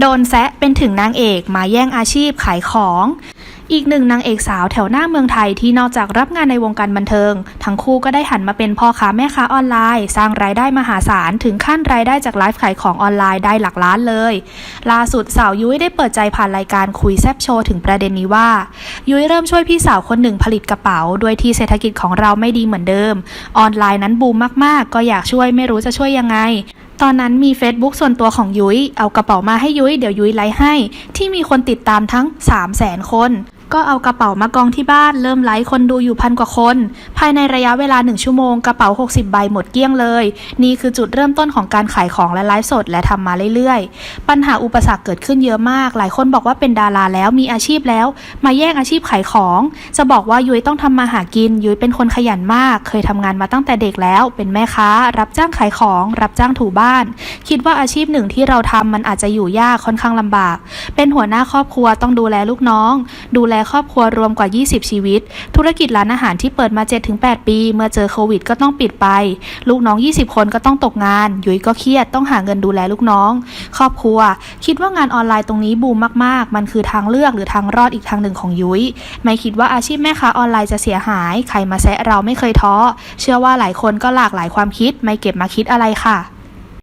โดนแซะเป็นถึงนางเอกมาแย่งอาชีพขายของ อีกหนึ่งนางเอกสาวแถวหน้าเมืองไทยที่นอกจากรับงานในวงการบันเทิง ทั้งคู่ก็ได้หันมาเป็นพ่อค้าแม่ค้าออนไลน์ สร้างรายได้มหาศาล ถึงขั้นรายได้จากไลฟ์ขายของออนไลน์ได้หลักล้านเลย ล่าสุดสาวยุ้ยได้เปิดใจผ่านรายการคุยแซบโชว์ถึงประเด็นนี้ว่า ยุ้ยเริ่มช่วยพี่สาวคนหนึ่งผลิตกระเป๋าด้วยที่เศรษฐกิจของเราไม่ดีเหมือนเดิม ออนไลน์นั้นบูมมากๆ ก็อยากช่วยไม่รู้จะช่วยยังไง ตอนนั้นมี Facebook ส่วนตัวของยุ้ยเอากระเป๋ามาให้ยุ้ยเดี๋ยวยุ้ยไลฟ์ให้ ที่มีคนติดตามทั้ง 3 0 0แสนคน ก็เอากระเป๋ามากองที่บ้านเริ่มไลฟ์คนดูอยู่พันกว่าคน ภายในระยะเวลา 1 ชั่วโมงกระเป๋า 60 ใบหมดเกลี้ยงเลย นี่คือจุดเริ่มต้นของการขายของและไลฟ์สดและทำมาเรื่อยๆ ปัญหาอุปสรรคเกิดขึ้นเยอะมาก หลายคนบอกว่าเป็นดาราแล้วมีอาชีพแล้ว มาแย่งอาชีพขายของ จะบอกว่ายุ้ยต้องทำมาหากิน ยุ้ยเป็นคนขยันมาก เคยทำงานมาตั้งแต่เด็กแล้ว เป็นแม่ค้า รับจ้างขายของ รับจ้างถูบ้าน คิดว่าอาชีพหนึ่งที่เราทำมันอาจจะอยู่ยากค่อนข้างลำบาก เป็นหัวหน้าครอบครัวต้องดูแลลูกน้อง ดูแลครอบครัวรวมกว่า 20 ชีวิต ธุรกิจร้านอาหารที่เปิดมา 7-8 ปี เมื่อเจอโควิดก็ต้องปิดไป ลูกน้อง 20 คนก็ต้องตกงาน ยุ้ยก็เครียดต้องหาเงินดูแลลูกน้อง ครอบครัว คิดว่างานออนไลน์ตรงนี้บูมมากๆ มันคือทางเลือกหรือทางรอดอีกทางหนึ่งของยุ้ย ไม่คิดว่าอาชีพแม่ค้าออนไลน์จะเสียหาย ใครมาแซะเราไม่เคยท้อ เชื่อว่าหลายคนก็หลากหลายความคิด ไม่เก็บมาคิดอะไรค่ะ